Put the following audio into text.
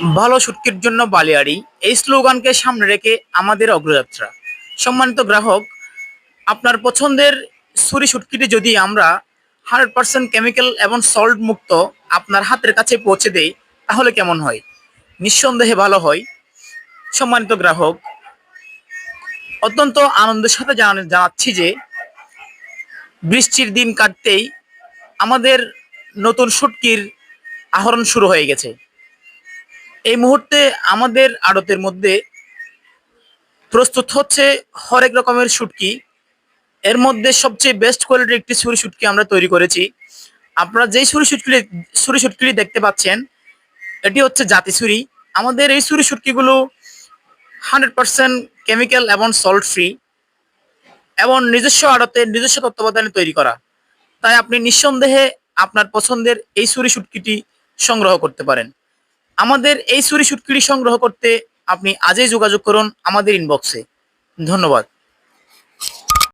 ভালো শুটকির জন্য বালিয়াড়ি। এই স্লোগানকে সামনে রেখে আমাদের অগ্রযাত্রা। সম্মানিত গ্রাহক, আপনার পছন্দের ছুরি শুটকিটি যদি আমরা হান্ড্রেড পার্সেন্ট কেমিক্যাল এবং সল্ট মুক্ত আপনার হাতের কাছে পৌঁছে দেই, তাহলে কেমন হয়? নিঃসন্দেহে ভালো হয়। সম্মানিত গ্রাহক, অত্যন্ত আনন্দের সাথে জানা- জানাচ্ছি যে বৃষ্টির দিন কাটতেই আমাদের নতুন শুটকির আহরণ শুরু হয়ে গেছে। এই মুহূর্তে আমাদের আড়তের মধ্যে প্রস্তুত হচ্ছে হরেক রকমের শুটকি। এর মধ্যে সবচেয়ে বেস্ট কোয়ালিটির একটি ছুরি শুটকি আমরা তৈরি করেছি। আপনারা যেই সুরি শুটকি ছুরি শুটকিটি দেখতে পাচ্ছেন, এটি হচ্ছে জাতি ছুরি। আমাদের এই ছুরি শুটকিগুলো হান্ড্রেড পার্সেন্ট কেমিক্যাল এবং সল্ট ফ্রি এবং নিজস্ব আড়তে নিজস্ব তত্ত্বাবধানে তৈরি করা। তাই আপনি নিঃসন্দেহে আপনার পছন্দের এই সুরি শুটকিটি সংগ্রহ করতে পারেন। আমাদের এই ছুরি সুটকিরি সংগ্রহ করতে আপনি আজই যোগাযোগ করুন আমাদের ইনবক্সে ধন্যবাদ।